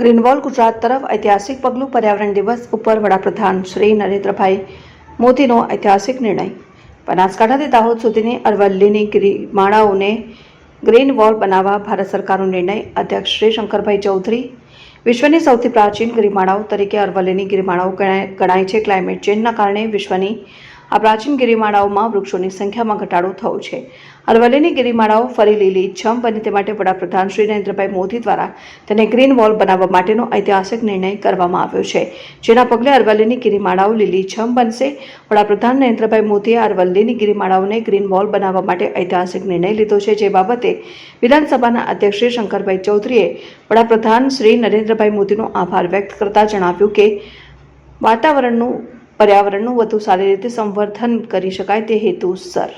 Green wall Gujarat તરફ ઐતિહાસિક પગલું પર્યાવરણ દિવસ ઉપર વડાપ્રધાન શ્રી નરેન્દ્રભાઈ મોદીનો ઐતિહાસિક નિર્ણય. બનાસકાંઠાથી દાહોદ સુધીની અરવલ્લીની ગિરિમાળાઓને ગ્રીન વોલ બનાવવા ભારત સરકારનો નિર્ણય. અધ્યક્ષ શ્રી શંકરભાઈ ચૌધરી વિશ્વની સૌથી પ્રાચીન ગિરિમાળાઓ તરીકે અરવલ્લીની ગિરિમાળાઓ ગણાય છે. ક્લાઇમેટ ચેન્જના કારણે વિશ્વની આ પ્રાચીન ગિરિમાળાઓમાં વૃક્ષોની સંખ્યામાં ઘટાડો થયો છે. અરવલ્લીની ગિરિમાળાઓ ફરી લીલી છમ બને તે માટે વડાપ્રધાન શ્રી નરેન્દ્રભાઈ મોદી દ્વારા તેને ગ્રીન વોલ બનાવવા માટેનો ઐતિહાસિક નિર્ણય કરવામાં આવ્યો છે. જેના પગલે અરવલ્લીની ગિરિમાળાઓ લીલી છમ બનશે. વડાપ્રધાન નરેન્દ્રભાઈ મોદીએ અરવલ્લીની ગિરિમાળાઓને ગ્રીન વોલ બનાવવા માટે ઐતિહાસિક નિર્ણય લીધો છે. જે બાબતે વિધાનસભાના અધ્યક્ષ શ્રી શંકરભાઈ ચૌધરીએ વડાપ્રધાન શ્રી નરેન્દ્રભાઈ મોદીનો આભાર વ્યક્ત કરતા જણાવ્યું કે વાતાવરણનું પર્યાવરણનું વધુ સારી રીતે સંવર્ધન કરી શકાય તે હેતુસર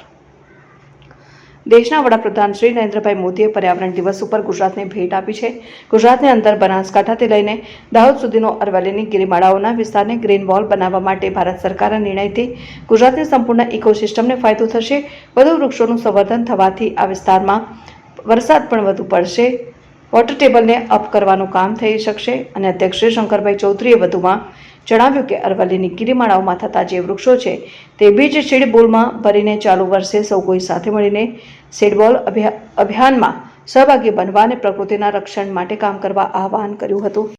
દેશના વડાપ્રધાન શ્રી નરેન્દ્રભાઈ મોદીએ પર્યાવરણ દિવસ ઉપર ગુજરાતને ભેટ આપી છે. ગુજરાતને અંદર બનાસકાંઠાથી લઈને દાહોદ સુધીનો અરવલ્લીની ગિરિમાળાઓના વિસ્તારને ગ્રીન વોલ બનાવવા માટે ભારત સરકારના નિર્ણયથી ગુજરાતની સંપૂર્ણ ઇકોસિસ્ટમને ફાયદો થશે. વધુ વૃક્ષોનું સંવર્ધન થવાથી આ વિસ્તારમાં વરસાદ પણ વધુ પડશે. વોટર ટેબલને અપ કરવાનું કામ થઈ શકશે અને અધ્યક્ષ શ્રી શંકરભાઈ ચૌધરીએ વધુમાં જણાવ્યું કે અરવલ્લીની ગિરિમાળાઓમાં થતા જે વૃક્ષો છે તે બીજ સીડબોલમાં ભરીને ચાલુ વર્ષે સૌ કોઈ સાથે મળીને અભિયા- અભિયાનમાં સહભાગી બનવા અને પ્રકૃતિના રક્ષણ માટે કામ કરવા આહવાન કર્યું હતું.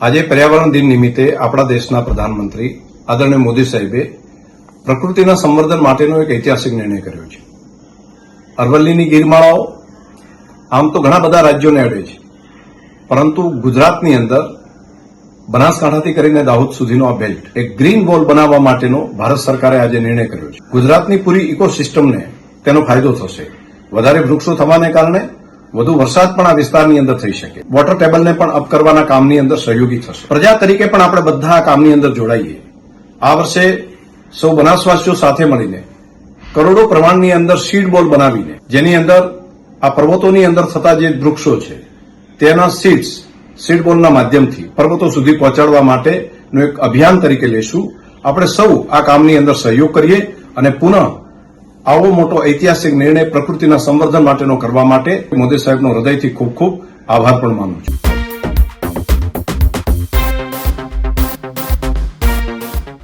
આજે પર્યાવરણ દિન નિમિત્તે આપણા દેશના પ્રધાનમંત્રી આદરણીય મોદી સાહેબે પ્રકૃતિના સંવર્ધન માટેનો એક ઐતિહાસિક નિર્ણય કર્યો છે. અરવલ્લીની ગિરમાળાઓ આમ તો ઘણા બધા રાજ્યોને અડે છે. પરંતુ ગુજરાતની અંદર બનાસકાંઠાથી કરીને દાહોદ સુધીનો આ બેલ્ટ એક ગ્રીન વોલ બનાવવા માટેનો ભારત સરકારે આજે નિર્ણય કર્યો છે. ગુજરાતની પૂરી ઇકોસિસ્ટમને તેનો ફાયદો થશે. વધારે વૃક્ષો થવાને કારણે વધુ વરસાદ પણ આ વિસ્તારની અંદર થઈ શકે. વોટર ટેબલને પણ અપ કરવાના કામની અંદર સહયોગી થશે. પ્રજા તરીકે પણ આપણે બધા આ કામની અંદર જોડાઈએ. આ વર્ષે સૌ બનાસવાસીઓ સાથે મળીને કરોડો પ્રમાણની અંદર સીડ બોલ બનાવીને, જેની અંદર આ પર્વતોની અંદર થતા જે વૃક્ષો છે, તેના સીડ્સ સીડ બોલના માધ્યમથી પર્વતો સુધી પહોંચાડવા માટેનું એક અભિયાન તરીકે લેશું. આપણે સૌ આ કામની અંદર સહયોગ કરીએ અને પુનઃ આવો મોટો ઐતિહાસિક નિર્ણય પ્રકૃતિના સંવર્ધન માટેનો કરવા માટે મોદી સાહેબનો હૃદયથી ખૂબ ખૂબ આભાર પણ માનું છું.